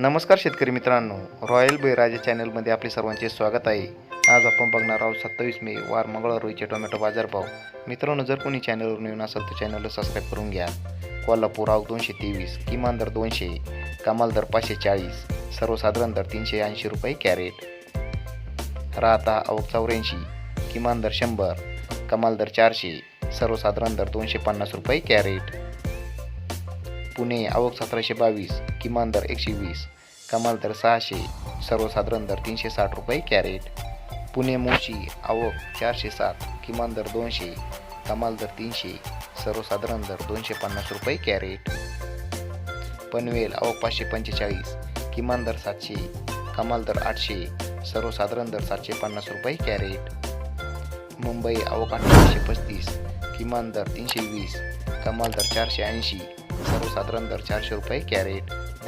नमस्कार शेतकरी मित्रांनो. रॉयल बैराजा चॅनलमध्ये आपले सर्वांचे स्वागत आहे. आज आपण बघणार आहोत सत्तावीस मे वार मंगळवार रोजीचे टोमॅटो बाजारभाव. मित्रांनो जर कोणी चॅनलवर नवीन असेल तर चॅनलला सबस्क्राईब करून घ्या. कोल्हापूर आवक दोनशे तेवीस किमान दर दोनशे कमाल दर पाचशे चाळीस सर्वसाधारण दर तीनशे ऐंशी रुपये कॅरेट. राहता आवक चौऱ्याऐंशी किमान दर शंभर कमाल दर चारशे सर्वसाधारण दर दोनशे पन्नास रुपये कॅरेट. पुणे आवक सतराशे बावीस किमान दर एकशे वीस कमाल दर सहाशे सर्वसाधारण दर तीनशे साठ रुपये कॅरेट. पुणे मोशी आवक चारशे सात किमान दर दोनशे कमाल दर तीनशे सर्वसाधारण दर दोनशे पन्नास रुपये कॅरेट. पनवेल आवक पाचशे पंचेचाळीस किमान दर सातशे कमाल दर आठशे सर्वसाधारण दर सातशे पन्नास रुपये कॅरेट. मुंबई आवक अठराशे पस्तीस किमान दर तीनशे वीस कमाल दर चारशे ऐंशी सर्वसाधारण दर चारशे रुपये कॅरेट.